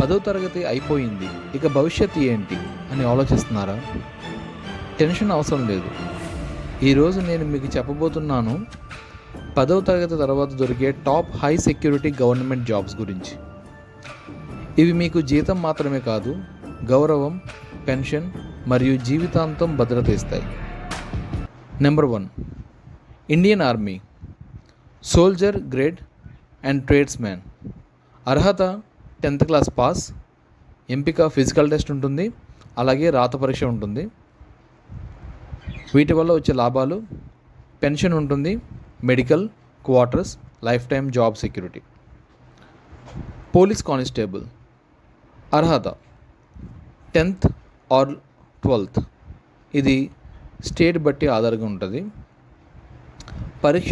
పదో తరగతి అయిపోయింది. ఇక భవిష్యత్తు ఏంటి అని ఆలోచిస్తున్నారా? టెన్షన్ అవసరం లేదు. ఈరోజు నేను మీకు చెప్పబోతున్నాను పదవ తరగతి తర్వాత దొరికే top high security government jobs గురించి. ఇవి మీకు జీతం మాత్రమే కాదు గౌరవం పెన్షన్ మరియు జీవితాంతం భద్రత ఇస్తాయి. Number one Indian army soldier grade and tradesman అర్హత టెన్త్ క్లాస్ పాస్. ఎంపిక ఫిజికల్ టెస్ట్ ఉంటుంది. అలాగే రాత పరీక్ష ఉంటుంది. వీటి వల్ల వచ్చే లాభాలు పెన్షన్ ఉంటుంది medical quarters life time job security. Police constable. అర్హత. Tenth or twelfth. ఇది స్టేట్ బట్టి ఆధారంగా ఉంటుంది. పరీక్ష.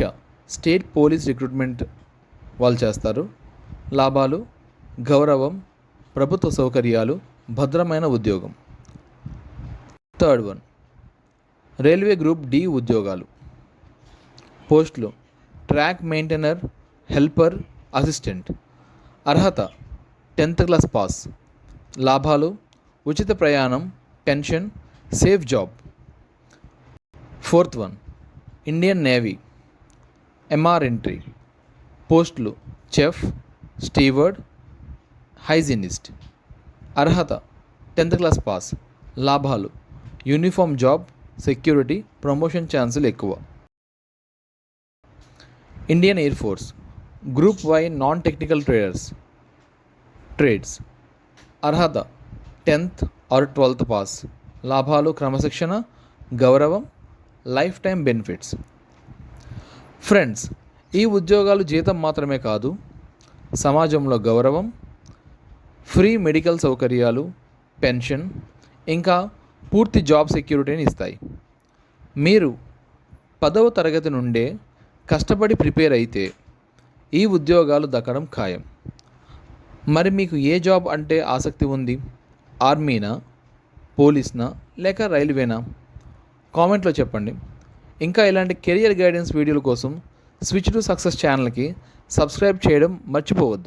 స్టేట్ పోలీస్ రిక్రూట్మెంట్ వాళ్ళు చేస్తారు. లాభాలు గౌరవం ప్రభుత్వ సౌకర్యాలు భద్రమైన ఉద్యోగం. Third one. Railway group D ఉద్యోగాలు. పోస్టులు. Track maintainer helper assistant. అర్హత. Tenth class pass. లాభాలు. ఉచిత ప్రయాణం pension safe job. Fourth one. Indian navy. MR entry. పోస్టులు. చెఫ్ స్టీవర్డ్ హైజీనిస్ట్ అర్హత టెన్త్ క్లాస్ పాస్ లాభాలు యూనిఫామ్ జాబ్ సెక్యూరిటీ ప్రమోషన్ ఛాన్సులు ఎక్కువ. Indian air force group Y non technical traders trades అర్హత tenth or twelfth pass లాభాలు క్రమశిక్షణ గౌరవం life time benefits. Friends ఈ ఉద్యోగాలు జీతం మాత్రమే కాదు సమాజంలో గౌరవం ఫ్రీ మెడికల్ సౌకర్యాలు పెన్షన్ ఇంకా పూర్తి జాబ్ సెక్యూరిటీని ఇస్తాయి. మీరు పదవ తరగతి నుండే కష్టపడి ప్రిపేర్ అయితే ఈ ఉద్యోగాలు దక్కడం ఖాయం. మరి మీకు ఏ జాబ్ అంటే ఆసక్తి ఉంది? ఆర్మీనా పోలీస్నా లేక రైల్వేనా? కామెంట్లో చెప్పండి. ఇంకా ఇలాంటి కెరియర్ గైడెన్స్ వీడియోల కోసం స్విచ్ టు సక్సెస్ ఛానల్కి సబ్స్క్రైబ్ చేయడం మర్చిపోవద్దు.